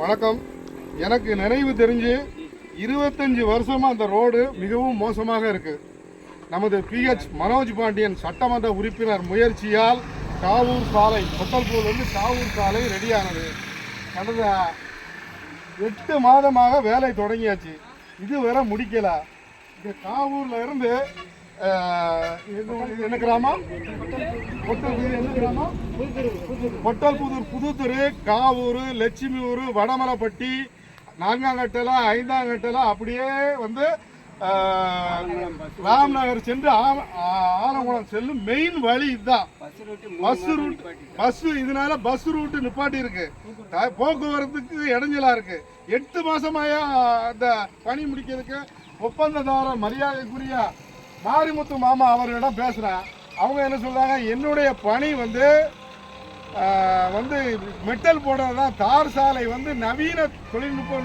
வணக்கம். எனக்கு நினைவு தெரிஞ்சு இருபத்தஞ்சி வருஷமாக அந்த ரோடு மிகவும் மோசமாக இருக்குது நமது பிஹெச் மனோஜ் பாண்டியன் சட்டமன்ற உறுப்பினர் முயற்சியால் காவூர் சாலை கொட்டல்பூர் வந்து காவூர் சாலை ரெடியானது. கடந்த எட்டு மாதமாக வேலை தொடங்கியாச்சு. இதுவரை முடிக்கலை. இந்த காவூரில் இருந்து இது என்ன கிராமம்? கொட்டல்புதூர் என்ன கிராமம்? கொட்டல்புதூர் புதுத்துறை காவூர் லட்சுமியூர் வடமலைப்பட்டி நான்காங்கட்டல ஐந்தாங்கட்டல அப்படியே வந்து அஹ், ராம்நகர் சென்று ஆ- ஆலங்குளம் செல்லும் மெயின் வழி இதுதான். பஸ் ரூட் பஸ் இதனால பஸ் ரூட்டு நிப்பாட்டி இருக்கு. போக்குவரத்துக்கு இடைஞ்சலா இருக்கு. எட்டு மாசமாயா அந்த பணி முடிக்கிறதுக்கு ஒப்பந்ததார மரியாதைக்குரிய மாரிமுத்து மாமா அவர்களிடம் பேசுகிறேன் அவங்க என்ன சொல்கிறாங்க என்னுடைய பணி வந்து வந்து மெட்டல் போடுறது தான் தார் சாலை வந்து நவீன தொழில்நுட்ப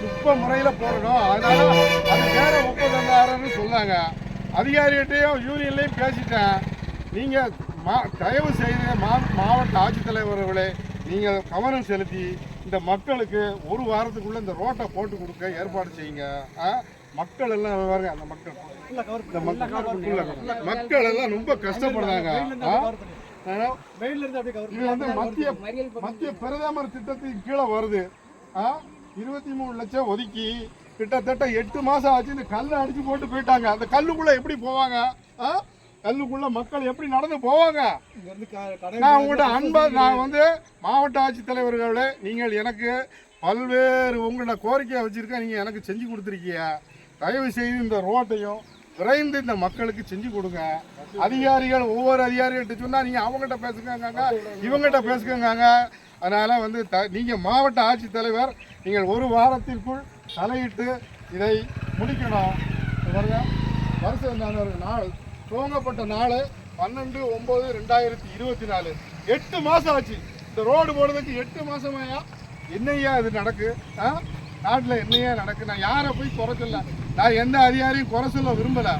நுட்ப முறையில் போடணும். அதனால அது வேற ஒப்பந்ததாரர்னு சொன்னாங்க. அதிகாரிகிட்டையும் யூனியன்லையும் பேசிட்டேன். நீங்கள் மா தயவு செய்து மா மாவட்ட ஆட்சித்தலைவர்களே நீங்கள் கவனம் செலுத்தி இந்த மக்களுக்கு ஒரு வாரத்துக்குள்ளே இந்த ரோட்டை போட்டு கொடுக்க ஏற்பாடு செய்யுங்க. மக்கள். எல்லாம் பாருங்க அந்த மக்கள் மக்கள் மக்கள் எல்லாம் ரொம்ப கஷ்டப்படுறாங்க? இது வந்து மத்திய மத்திய பிரதமர் திட்டத்தின் கீழே வருது? இருபத்தி மூணு லட்சம் ஒதுக்கி கிட்டத்தட்ட எட்டு மாசம் ஆச்சு. இந்த கல்லை அடிச்சு போட்டு போயிட்டாங்க. அந்த கல்லுக்குள்ள எப்படி போவாங்க? கல்லுக்குள்ள மக்கள் எப்படி நடந்து போவாங்க? நான் உங்கள்கிட்ட அன்பா நான் வந்து மாவட்ட ஆட்சித்தலைவர்களே நீங்கள் எனக்கு பல்வேறு உங்களோட கோரிக்கையை வச்சிருக்கேன் நீங்கள் எனக்கு செஞ்சு கொடுத்துருக்கீங்க. தயவு செய்து இந்த ரோட்டையும் விரைந்து இந்த மக்களுக்கு செஞ்சு கொடுங்க. அதிகாரிகள் ஒவ்வொரு அதிகாரிகள்கிட்ட சொன்னால் நீங்கள் அவங்ககிட்ட பேசுங்க இவங்ககிட்ட பேசுங்க அதனால் வந்து த நீங்கள் மாவட்ட ஆட்சித்தலைவர் நீங்கள் ஒரு வாரத்திற்குள் தலையிட்டு இதை முடிக்கணும். வருஷம் ஒரு நாள் துவங்கப்பட்ட நாள் பன்னெண்டு ஒம்பது ரெண்டாயிரத்தி இருபத்தி நாலு. எட்டு மாதம் ஆச்சு. இந்த ரோடு போடுறதுக்கு எட்டு மாதமாயா என்னையா இது நடக்கு? ஆ? நாட்டில் என்னையா நடக்கு? நான் யாரை போய் குறை நான் எந்த அதிகாரியும் குறை சொல்ல விரும்பலை.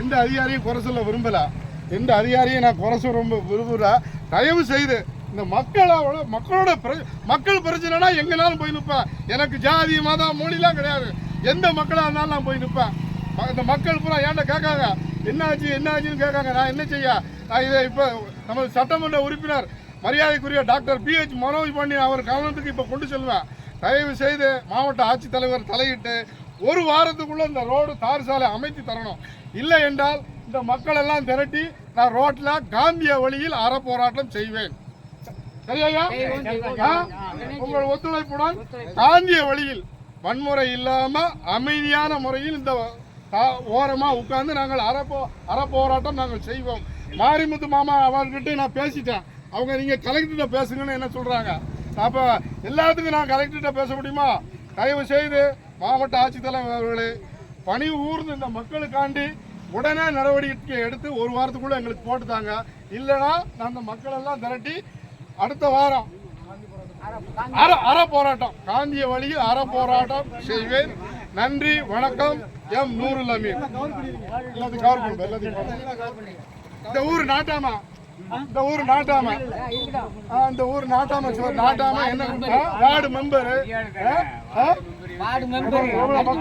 எந்த அதிகாரியும் குறை சொல்ல விரும்பலை. எந்த அதிகாரியும் நான் குறை சொல்ல ரொம்ப விரும்பல. தயவு செய்து இந்த மக்களோட மக்களோட பிர- மக்கள் பிரச்சனைனா எங்கேனாலும் போய் நிற்பேன் எனக்கு ஜாதி மதம் மொழிலாம் கிடையாது. எந்த மக்களாக இருந்தாலும் நான் போய் நிற்பேன் ம- இந்த மக்கள் பூரா ஏன்ட கேட்காங்க? என்னாச்சு என்னாச்சுன்னு கேட்காங்க. நான் என்ன செய்ய? நான் இதை இப்போ நம்ம சட்டமன்ற உறுப்பினர் மரியாதைக்குரிய doctor P H Manoj Pandian அவர் கவனத்துக்கு இப்போ கொண்டு செல்வேன். தயவு செய்து மாவட்ட ஆட்சித்தலைவர் தலையிட்டு ஒரு வாரத்துக்குள்ள இந்த ரோடு தார் சாலை அமைத்து தரணும். இல்லை என்றால் இந்த மக்கள் எல்லாம் திரட்டி நான் ரோட்ல காந்திய வழியில் அறப்போராட்டம் செய்வேன். சரியா? உங்கள் ஒத்துழைப்புடன் காந்திய வழியில் வன்முறை இல்லாம அமைதியான முறையில் இந்த ஓரமா உட்கார்ந்து நாங்கள் அறப்போ அறப்போராட்டம் நாங்கள் செய்வோம். மாரிமுத்து மாமா அவர்கிட்ட நான் பேசிட்டேன். அவங்க நீங்க கலெக்டர்கிட்ட பேசுங்கன்னு என்ன சொல்றாங்க? அப்ப எல்லாத்துக்கும் நான் கலெக்டர்கிட்ட பேச முடியுமா? தயவு செய்து மாவட்ட ஆட்சித்தலைவர் அவர்களே பணி ஊர்ந்து இந்த மக்களுக்காண்டி உடனே நடவடிக்கை எடுத்து ஒரு வாரத்துக்குள்ள எங்களுக்கு போட்டுத்தாங்க இல்லைன்னா நான் அந்த மக்கள் எல்லாம் திரட்டி அடுத்த வாரம் அற அற போராட்டம். காந்திய வழியில் அற போராட்டம் செய்வேன். நன்றி வணக்கம். எம் நூறு லமீர் எல்லாத்தையும் கவர் எல்லாத்தையும் இந்த ஊர் நாட்டாமா? இந்த ஊர் நாட்டாம? இந்த ஊர் நாட்டாம சொ- நாட்டாம என்ன? Ward member. வார்டு மெம்பர் எவ்வளவு மக்கள்